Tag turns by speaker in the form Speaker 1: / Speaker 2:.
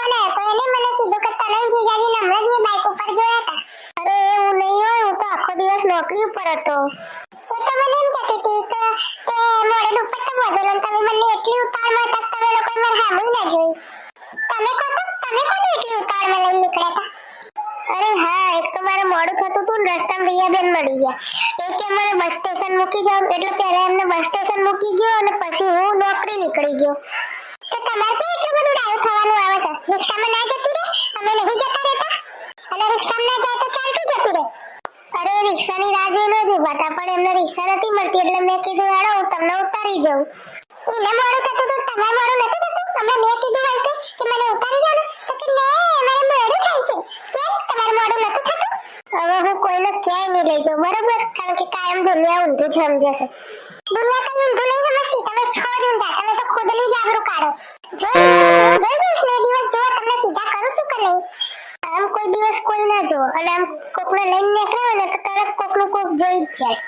Speaker 1: નોકરી હું મને કીધું કે તને ઉપર એવું નહીં હોય. હું તો આખો દિવસ નોકરી ઉપર હતો. તો મને એમ કહેતી હતી કે તે મોડેલ ઉપર તો ને તમે મને એટલી ઉતાળમાં હતા કે તમે લોકોએ મને સાંભળી ના જોયું તમે કહો તમે કોને એટલી ઉતાળમાં લઈને નીકળ્યા હતા? અરે હા, એક તો મારે મોડું થતું હતું રસ્તામાં રિયાબેન મળી ગયા. એક કે મને બસ સ્ટેશન મૂકી જાવ એટલે પહેલા એમને બસ સ્ટેશન મૂકી ગયો અને પછી હું નોકરી નીકળી ગયો. તો તમારે તો એટલું બધું ડાયું થવાનું આવે છે. રિક્ષામાં ના જતી રે અમે નહીં જતા રહેતા? અને રિક્ષામાં ના જાય તો ચાલતું જતી રે અરે રિક્ષાની રાહ જોઈને જ ઊભા હતા પણ એમને રિક્ષા નથી મળતી એટલે મેં કીધું, હેડો, હું તમને ઉતારી જાઉં એને મોડું થતું હતું, તમારે જાઉં બરોબર? કારણ કે કાયમ દુનિયા ઊંધું જ સમજશે દુનિયા કઈ ઊંધું નહીં સમજતી, તમે છો જ ઊંધા, તમે તો ખુદની જ આબરૂ કાઢો જોઈ જોઈ દઈશ ને દિવસ જો તમને સીધા કરું છું કે નહીં? આમ કોઈ દિવસ કોઈ ના જો અને આમ કોકને લઈને નીકળ્યો ને તો તરત કોકનું કોક જોઈ જ જાય.